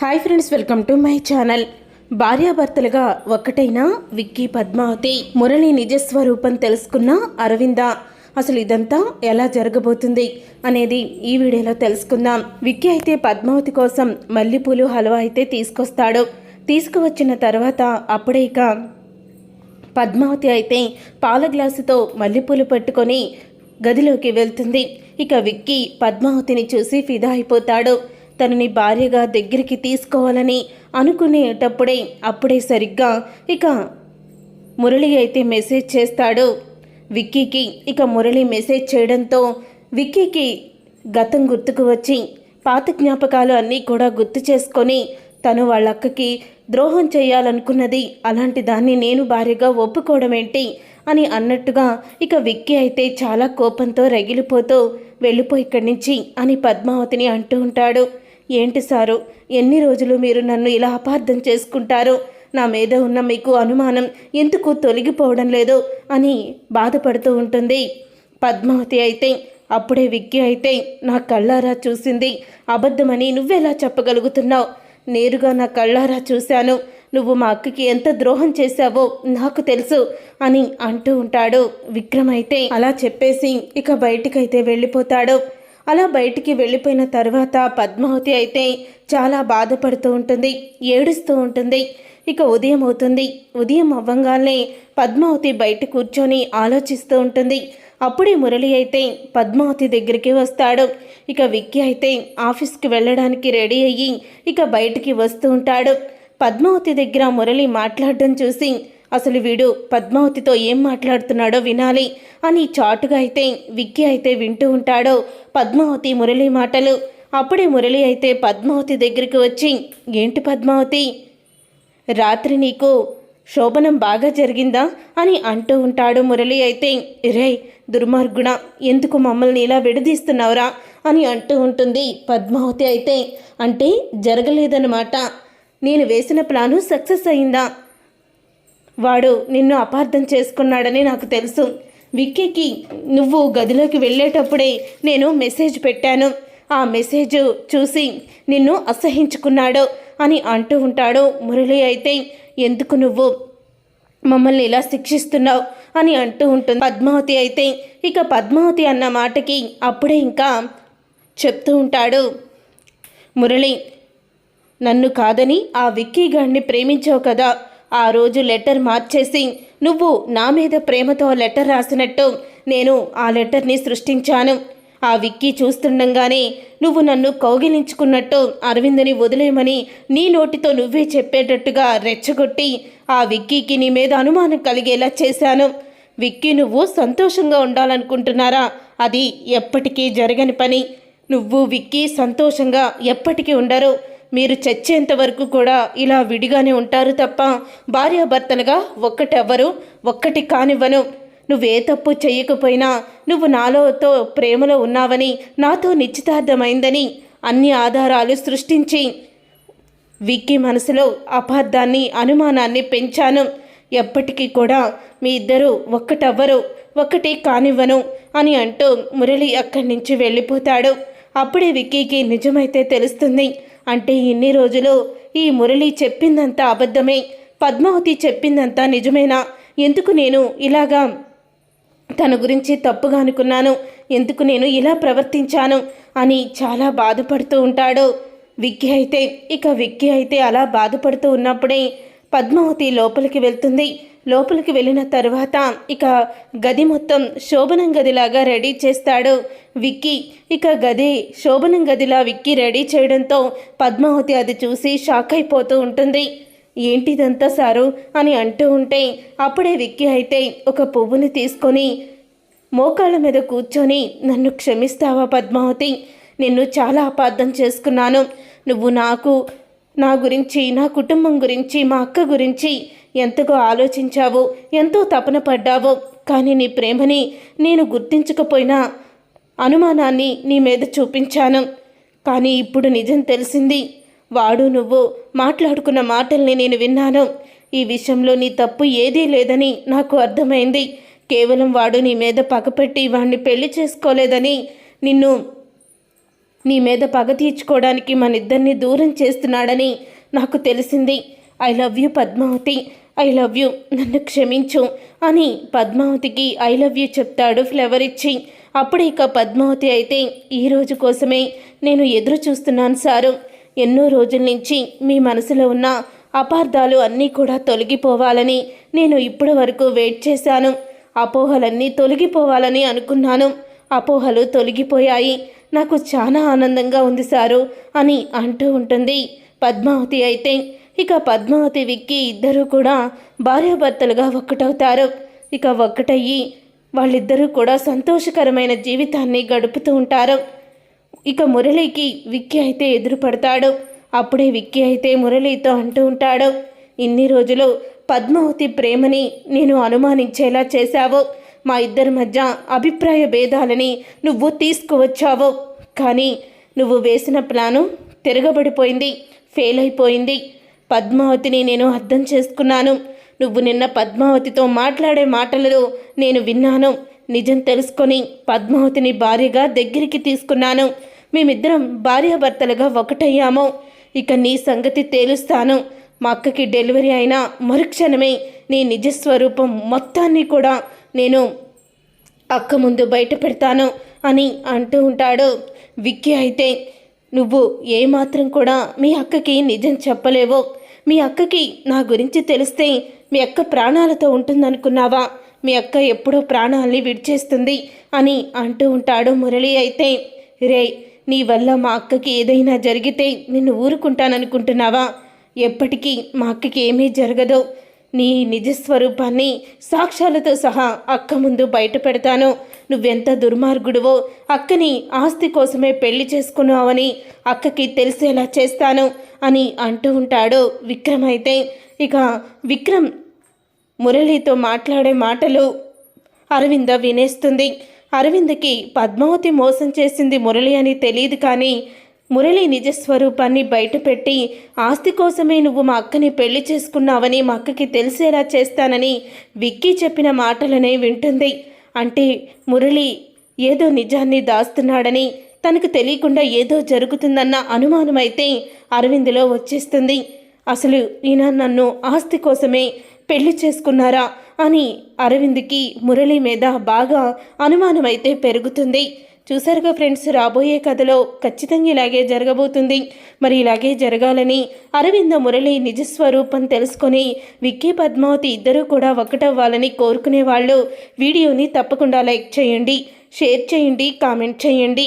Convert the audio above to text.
Hi friends welcome to my channel. భార్యాభర్తలుగా ఒక్కటైన విక్కీ పద్మావతి మురళి నిజస్వరూపం తెలుసుకున్న అరవింద. అసలు ఇదంతా ఎలా జరగబోతుంది అనేది ఈ వీడియోలో తెలుసుకుందాం. విక్కీ అయితే పద్మావతి కోసం మల్లెపూలు హల్వా అయితే తీసుకొస్తాడు. తీసుకువచ్చిన తర్వాత అప్పుడే ఇక పద్మావతి అయితే పాల గ్లాసుతో మల్లెపూలు పట్టుకొని గదిలోకి వెళ్తుంది. ఇక విక్కీ పద్మావతిని చూసి ఫిదా అయిపోతాడు. తనని భార్యగా దగ్గరికి తీసుకోవాలని అనుకునేటప్పుడే అప్పుడే సరిగ్గా ఇక మురళి అయితే మెసేజ్ చేస్తాడు. విక్కీకి ఇక మురళి మెసేజ్ చేయడంతో విక్కీకి గతం గుర్తుకు వచ్చి పాత జ్ఞాపకాలు అన్నీ కూడా గుర్తు చేసుకొని తను వాళ్ళ అక్కకి ద్రోహం చేయాలనుకున్నది అలాంటి దాన్ని నేను భార్యగా ఒప్పుకోవడం ఏంటి అని అన్నట్టుగా ఇక విక్కీ అయితే చాలా కోపంతో రగిలిపోతూ వెళ్ళిపో ఇక్కడి నుంచి అని పద్మావతిని అంటూ ఉంటాడు. ఏంటి సారు? ఎన్ని రోజులు మీరు నన్ను ఇలా అపార్థం చేసుకుంటారు? నా మీద ఉన్న మీకు అనుమానం ఎందుకు తొలగిపోవడం లేదు అని బాధపడుతూ ఉంటుంది. పద్మావతి అయితే అప్పుడే విక్కి అయితే నా కళ్ళారా చూసింది. అబద్ధమని నువ్వెలా చెప్పగలుగుతున్నావు? నేరుగా నా కళ్ళారా చూశాను. నువ్వు మా అక్కకి ఎంత ద్రోహం చేశావో నాకు తెలుసు అని అంటూ ఉంటాడు విక్రమ్ అయితే. అలా చెప్పేసి ఇక బయటికైతే వెళ్ళిపోతాడు. అలా బయటికి వెళ్ళిపోయిన తర్వాత పద్మావతి అయితే చాలా బాధపడుతూ ఉంటుంది ఏడుస్తూ ఉంటుంది. ఇక ఉదయం అవుతుంది. ఉదయం అవ్వంగానే పద్మావతి బయట కూర్చొని ఆలోచిస్తూ ఉంటుంది. అప్పుడే మురళి అయితే పద్మావతి దగ్గరికి వస్తాడు. ఇక విక్కీ అయితే ఆఫీస్కి వెళ్ళడానికి రెడీ అయ్యి ఇక బయటికి వస్తూ ఉంటాడు. పద్మావతి దగ్గర మురళి మాట్లాడడం చూసి అసలు వీడు పద్మావతితో ఏం మాట్లాడుతున్నాడో వినాలి అని చాటుగా అయితే విక్కీ అయితే వింటూ ఉంటాడో పద్మావతి మురళి మాటలు. అప్పుడే మురళి అయితే పద్మావతి దగ్గరికి వచ్చి ఏంటి పద్మావతి? రాత్రి నీకు శోభనం బాగా జరిగిందా? అని అంటూ ఉంటాడు మురళి అయితే. రే దుర్మార్గుణ ఎందుకు మమ్మల్ని ఇలా విడదీస్తున్నావురా? అని అంటూ ఉంటుంది పద్మావతి అయితే. అంటే జరగలేదన్నమాట. నేను వేసిన ప్లాను సక్సెస్ అయిందా? వాడు నిన్ను అపార్థం చేసుకున్నాడని నాకు తెలుసు. విక్కీకి నువ్వు గదిలోకి వెళ్ళేటప్పుడే నేను మెసేజ్ పెట్టాను. ఆ మెసేజ్ చూసి నిన్ను అసహించుకున్నాడు అని అంటూ ఉంటాడు మురళి అయితే. ఎందుకు నువ్వు మమ్మల్ని ఇలా శిక్షిస్తున్నావు అని అంటూ ఉంటుంది పద్మావతి అయితే. ఇక పద్మావతి అన్న మాటకి అప్పుడే ఇంకా చెప్తూ ఉంటాడు. మురళి నన్ను కాదని ఆ విక్కీ గారిని ప్రేమించావు కదా. ఆ రోజు లెటర్ మార్చేసి నువ్వు నా మీద ప్రేమతో లెటర్ రాసినట్టు నేను ఆ లెటర్ని సృష్టించాను. ఆ విక్కీ చూస్తుండగానే నువ్వు నన్ను కౌగిలించుకున్నట్టు అరవిందని వదిలేయమని నీ నోటితో నువ్వే చెప్పేటట్టుగా రెచ్చగొట్టి ఆ విక్కీకి నీ మీద అనుమానం కలిగేలా చేశాను. విక్కీ నువ్వు సంతోషంగా ఉండాలనుకుంటున్నారా? అది ఎప్పటికీ జరగని పని. నువ్వు విక్కీ సంతోషంగా ఎప్పటికీ ఉండరు. మీరు చచ్చేంత వరకు కూడా ఇలా విడిగానే ఉంటారు తప్ప భార్యాభర్తలుగా ఒక్కటెవ్వరు ఒక్కటి కానివ్వను. నువ్వే తప్పు చేయకపోయినా నువ్వు నాలోతో ప్రేమలో ఉన్నావని నాతో నిశ్చితార్థమైందని అన్ని ఆధారాలు సృష్టించి విక్కీ మనసులో అపార్థాన్ని అనుమానాన్ని పెంచాను. ఎప్పటికీ కూడా మీ ఇద్దరు ఒక్కటవ్వరు ఒక్కటి కానివ్వను అని అంటూ మురళి అక్కడి నుంచి వెళ్ళిపోతాడు. అప్పుడే విక్కీకి నిజమైతే తెలుస్తుంది అంటే ఇన్ని రోజులు ఈ మురళి చెప్పిందంతా అబద్ధమే పద్మావతి చెప్పిందంతా నిజమేనా? ఎందుకు నేను ఇలాగా తన గురించి తప్పుగా అనుకున్నాను? ఎందుకు నేను ఇలా ప్రవర్తించాను? అని చాలా బాధపడుతూ ఉంటాడు. విక్కీ అయితే ఇక విక్కీ అయితే అలా బాధపడుతూ ఉన్నప్పుడే పద్మావతి లోపలికి వెళ్తుంది. లోపలికి వెళ్ళిన తర్వాత ఇక గది మొత్తం శోభనం గదిలాగా రెడీ చేస్తాడు విక్కీ. ఇక గది శోభనం గదిలా విక్కీ రెడీ చేయడంతో పద్మావతి అది చూసి షాక్ అయిపోతూ ఉంటుంది. ఏంటిదంతా సారు? అని అంటూ ఉంటే అప్పుడే విక్కీ అయితే ఒక పువ్వుని తీసుకొని మోకాళ్ళ మీద కూర్చొని నన్ను క్షమిస్తావా పద్మావతి? నిన్ను చాలా అపార్థం చేసుకున్నాను. నువ్వు నాకు నా గురించి నా కుటుంబం గురించి మా అక్క గురించి ఎంతగా ఆలోచించావు? ఎంతో తపన పడ్డావు. కానీ నీ ప్రేమని నేను గుర్తించకపోయినా అనుమానాన్ని నీ మీద చూపించాను. కానీ ఇప్పుడు నిజం తెలిసింది. వాడు నువ్వు మాట్లాడుకున్న మాటల్ని నేను విన్నాను. ఈ విషయంలో నీ తప్పు ఏదీ లేదని నాకు అర్థమైంది. కేవలం వాడు నీ మీద పగపెట్టి వాణ్ణి పెళ్ళి చేసుకోలేదని నిన్ను నీ మీద పగ తీర్చుకోవడానికి మన ఇద్దరిని దూరం చేస్తున్నాడని నాకు తెలిసింది. I love you Padmavathi. I love you నన్ను క్షమించు. అని పద్మావతికి ఐ లవ్ యూ చెప్తాడు ఫ్లవర్ ఇచ్చి. అప్పుడు ఇక పద్మావతి అయితే ఈ రోజు కోసమే నేను ఎదురు చూస్తున్నాను సారు. ఎన్నో రోజుల నుంచి మీ మనసులో ఉన్న అపార్థాలు అన్నీ కూడా తొలగిపోవాలని నేను ఇప్పటి వరకు వెయిట్ చేశాను. అపోహలన్నీ తొలగిపోవాలని అనుకున్నాను. అపోహలు తొలగిపోయాయి. నాకు చాలా ఆనందంగా ఉంది సారు అని అంటూ ఉంటుంది. పద్మావతి అయితే ఇక పద్మావతి విక్కి ఇద్దరూ కూడా భార్యాభర్తలుగా ఒక్కటవుతారు. ఇక ఒక్కటయ్యి వాళ్ళిద్దరూ కూడా సంతోషకరమైన జీవితాన్ని గడుపుతూ ఉంటారు. ఇక మురళికి విక్కీ అయితే ఎదురుపడతాడు. అప్పుడే విక్కీ అయితే మురళితో అంటూ ఉంటాడు ఇన్ని రోజులు పద్మావతి ప్రేమని నేను అనుమానించేలా చేశావు. మా ఇద్దరి మధ్య అభిప్రాయ భేదాలని నువ్వు తీసుకువచ్చావు. కానీ నువ్వు వేసిన ప్లాను తిరగబడిపోయింది ఫెయిల్ అయిపోయింది పద్మావతిని నేను అర్థం చేసుకున్నాను. నువ్వు నిన్న పద్మావతితో మాట్లాడే మాటలలో నేను విన్నాను. నిజం తెలుసుకొని పద్మావతిని భార్యగా దగ్గరికి తీసుకున్నాను. మేమిద్దరం భార్యాభర్తలుగా ఒకటయ్యాము. ఇక నీ సంగతి తేలుస్తాను. మా అక్కకి డెలివరీ అయిన మరుక్షణమే నీ నిజస్వరూపం మొత్తాన్ని కూడా నేను అక్క ముందు బయట పెడతాను అని అంటూ ఉంటాడు. విక్కీ అయితే నువ్వు ఏమాత్రం కూడా మీ అక్కకి నిజం చెప్పలేవో. మీ అక్కకి నా గురించి తెలిస్తే మీ అక్క ప్రాణాలతో ఉంటుందనుకున్నావా? మీ అక్క ఎప్పుడో ప్రాణాల్ని విడిచేస్తుంది అని అంటూ ఉంటాడు మురళి అయితే. రే నీ వల్ల మా అక్కకి ఏదైనా జరిగితే నిన్ను ఊరుకుంటాననుకుంటున్నావా? ఎప్పటికీ మా అక్కకి ఏమీ జరగదు. నీ నిజస్వరూపాన్ని సాక్ష్యాలతో సహా అక్క ముందు బయట పెడతాను నువ్వెంత దుర్మార్గుడువో అక్కని ఆస్తి కోసమే పెళ్ళి చేసుకున్నావని అక్కకి తెలిసేలా చేస్తాను అని అంటూ ఉంటాడు విక్రమ్ అయితే. ఇక విక్రమ్ మురళితో మాట్లాడే మాటలు అరవింద వినేస్తుంది. అరవింద్కి పద్మావతి మోసం చేసింది మురళి అని తెలియదు కానీ మురళి నిజస్వరూపాన్ని బయటపెట్టి ఆస్తి కోసమే నువ్వు మా అక్కని పెళ్ళి చేసుకున్నావని మా అక్కకి తెలిసేలా చేస్తానని విక్కీ చెప్పిన మాటలనే వింటుంది. అంటే మురళి ఏదో నిజాన్ని దాస్తున్నాడని తనకు తెలియకుండా ఏదో జరుగుతుందన్న అనుమానమైతే అరవింద్లో వచ్చేస్తుంది. అసలు ఈయన నన్ను ఆస్తి కోసమే పెళ్ళి చేసుకున్నారా అని అరవింద్కి మురళి మీద బాగా అనుమానమైతే పెరుగుతుంది. చూసారుగా ఫ్రెండ్స్ రాబోయే కథలో ఖచ్చితంగా ఇలాగే జరగబోతుంది. మరి ఇలాగే జరగాలని అరవింద మురళి నిజస్వరూపం తెలుసుకొని విక్కీ పద్మావతి ఇద్దరూ కూడా ఒకటవ్వాలని కోరుకునే వాళ్ళు వీడియోని తప్పకుండా లైక్ చేయండి షేర్ చేయండి కామెంట్ చేయండి.